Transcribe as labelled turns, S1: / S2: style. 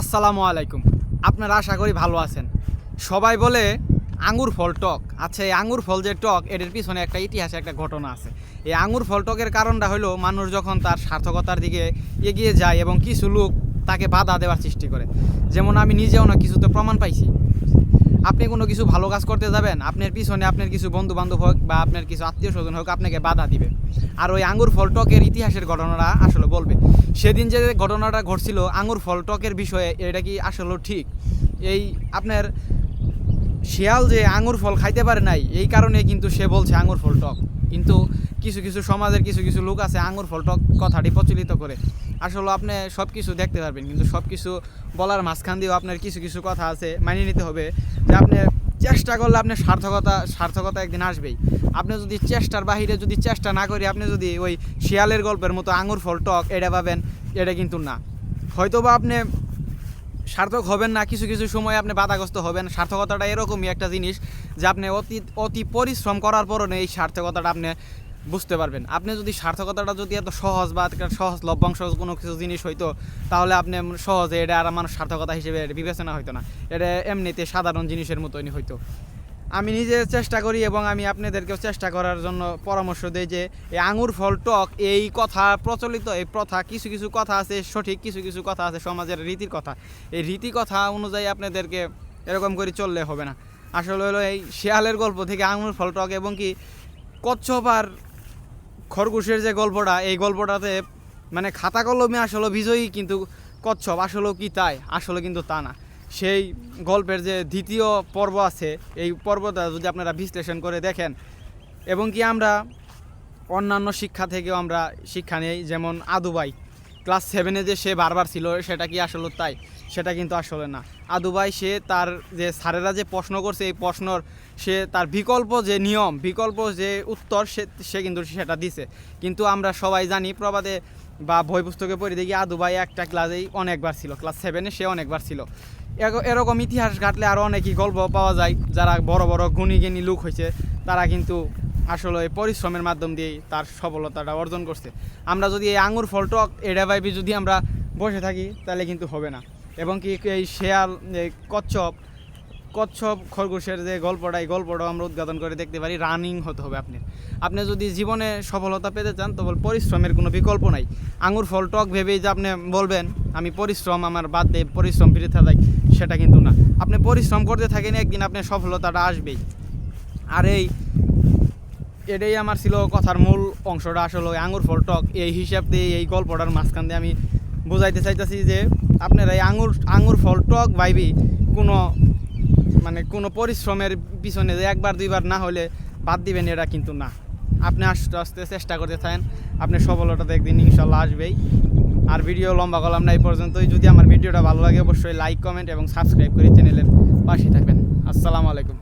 S1: আসসালামু আলাইকুম। আপনারা আশা করি ভালো আছেন। সবাই বলে আঙুর ফল টক। আচ্ছা এই আঙুর ফল যে টক, এটার পিছনে একটা ইতিহাসে একটা ঘটনা আছে। এই আঙুর ফল টকের কারণটা হলো, মানুষ যখন তার সার্থকতার দিকে এগিয়ে যায় এবং কিছু লোক তাকে বাধা দেওয়ার সৃষ্টি করে। যেমন আমি নিজেও না, কিছুতে প্রমাণ পাইছি। আপনি কোনো কিছু ভালো কাজ করতে যাবেন, আপনার পিছনে আপনার কিছু বন্ধু বান্ধব হোক বা আপনার কিছু আত্মীয় স্বজন হোক আপনাকে বাধা দিবে। আর ওই আঙ্গুর ফল টকের ইতিহাসের ঘটনাটা আসলে বলবে। সেদিন যে ঘটনাটা ঘটছিল, আঙ্গুর ফল টকের বিষয়ে এটা কি আসলে ঠিক? এই আপনার শিয়াল যে আঙুর ফল খাইতে পারে নাই, এই কারণে কিন্তু সে বলছে আঙুর ফল টক। কিন্তু কিছু কিছু সমাজের কিছু কিছু লোক আছে আঙ্গুর ফল টক কথাটি প্রচলিত করে। আসলে আপনি সব কিছু দেখতে পারবেন, কিন্তু সব কিছু বলার মাঝখান দিয়েও আপনার কিছু কিছু কথা আছে মানিয়ে নিতে হবে যে আপনি চেষ্টা করলে আপনার সার্থকতা সার্থকতা একদিন আসবেই। আপনি যদি চেষ্টার বাহিরে যদি চেষ্টা না করি, আপনি যদি ওই শিয়ালের গল্পের মতো আঙুর ফল টক, এটা পাবেন এটা কিন্তু না। হয়তোবা আপনি সার্থক হবেন না, কিছু কিছু সময় আপনি বাধাগ্রস্ত হবেন। সার্থকতাটা এরকমই একটা জিনিস যে আপনি অতি অতি পরিশ্রম করার পরও এই সার্থকতাটা আপনি বুঝতে পারবেন। আপনি যদি সার্থকতাটা যদি এত সহজ বা সহজ লভ্যাংশ কোনো কিছু জিনিস হইতো, তাহলে আপনি সহজে এটা আর মানুষ সার্থকতা হিসেবে বিবেচনা হইতো না। এটা এমনিতে সাধারণ জিনিসের মতনই হইতো। আমি নিজে চেষ্টা করি এবং আমি আপনাদেরকেও চেষ্টা করার জন্য পরামর্শ দিই যে এই আঙুর ফল টক, এই কথা প্রচলিত, এই প্রথা, কিছু কিছু কথা আছে সঠিক, কিছু কিছু কথা আছে সমাজের রীতির কথা। এই রীতি কথা অনুযায়ী আপনাদেরকে এরকম করে চললে হবে না। আসলে হলো এই শিয়ালের গল্প থেকে আঙুর ফল টক এবং কি কচ্ছপ আর খরগোশের যে গল্পটা, এই গল্পটাতে মানে খাতা কলমে আসলে বিজয়ী কিন্তু কচ্ছপ, আসলেও কি তাই? আসলে কিন্তু তা না। সেই গল্পের যে দ্বিতীয় পর্ব আছে, এই পর্বটা যদি আপনারা বিশ্লেষণ করে দেখেন, এবং কি আমরা অন্যান্য শিক্ষা থেকেও আমরা শিক্ষা নেই, যেমন আদুবাই। ক্লাস সেভেনে যে সে বারবার ছিল, সেটা কি আসলে তাই? সেটা কিন্তু আসলে না। আদুবাই সে তার যে স্যারেরা যে প্রশ্ন করছে, এই প্রশ্নর সে তার বিকল্প যে নিয়ম, বিকল্প যে উত্তর, সে সে কিন্তু সেটা দিছে। কিন্তু আমরা সবাই জানি, প্রবাদে বা বই পুস্তকে পড়ে দেখি আদুবাই একটা ক্লাসেই অনেকবার ছিল। ক্লাস সেভেনে সে অনেকবার ছিল। এরকম ইতিহাস ঘাটলে আরও অনেকই গল্প পাওয়া যায়। যারা বড় বড় গুণী জ্ঞানী লোক হয়েছে তারা কিন্তু আসলে পরিশ্রমের মাধ্যম দিয়েই তার সফলতাটা অর্জন করছে। আমরা যদি এই আঙুর ফল টক এটা ভাইবি যদি আমরা বসে থাকি, তাহলে কিন্তু হবে না। এবং কি এই শেয়াল, এই কচ্ছপ কচ্ছপ খরগোশের যে গল্পটা, এই গল্পটাও আমরা উদ্ঘাটন করে দেখতে পারি, রানিং হতে হবে আপনি। আপনি যদি জীবনে সফলতা পেতে চান তবে পরিশ্রমের কোনো বিকল্প নাই। আঙুর ফল টক ভেবেই যে আপনি বলবেন, আমি পরিশ্রম আমার বাদ দিয়ে পরিশ্রম ফিরে থাকাই সেটা কিন্তু না। আপনি পরিশ্রম করতে থাকেন, একদিন আপনার সফলতাটা আসবেই। আর এই, এটাই আমার ছিল কথার মূল অংশটা আসলে আঙুর ফল টক। এই হিসাব দিয়ে, এই গল্পটার মাঝখান দিয়ে আমি বোঝাইতে চাইতেছি যে, আপনারা এই আঙুর আঙুর ফল টক ভাইবি, কোনো মানে কোনো পরিশ্রমের পিছনে যে একবার, দুইবার না হলে বাদ দিবেন, এটা কিন্তু না। আপনি আস্তে আস্তে চেষ্টা করতে থাকেন। আপনি সফলতাতে একদিন ইনশাল্লাহ আসবেই। আর ভিডিও লম্বা করলাম না, এই পর্যন্তই। যদি আমার ভিডিওটা ভালো লাগে, অবশ্যই লাইক কমেন্ট এবং সাবস্ক্রাইব করে চ্যানেলের পাশে থাকবেন। আসসালামু আলাইকুম।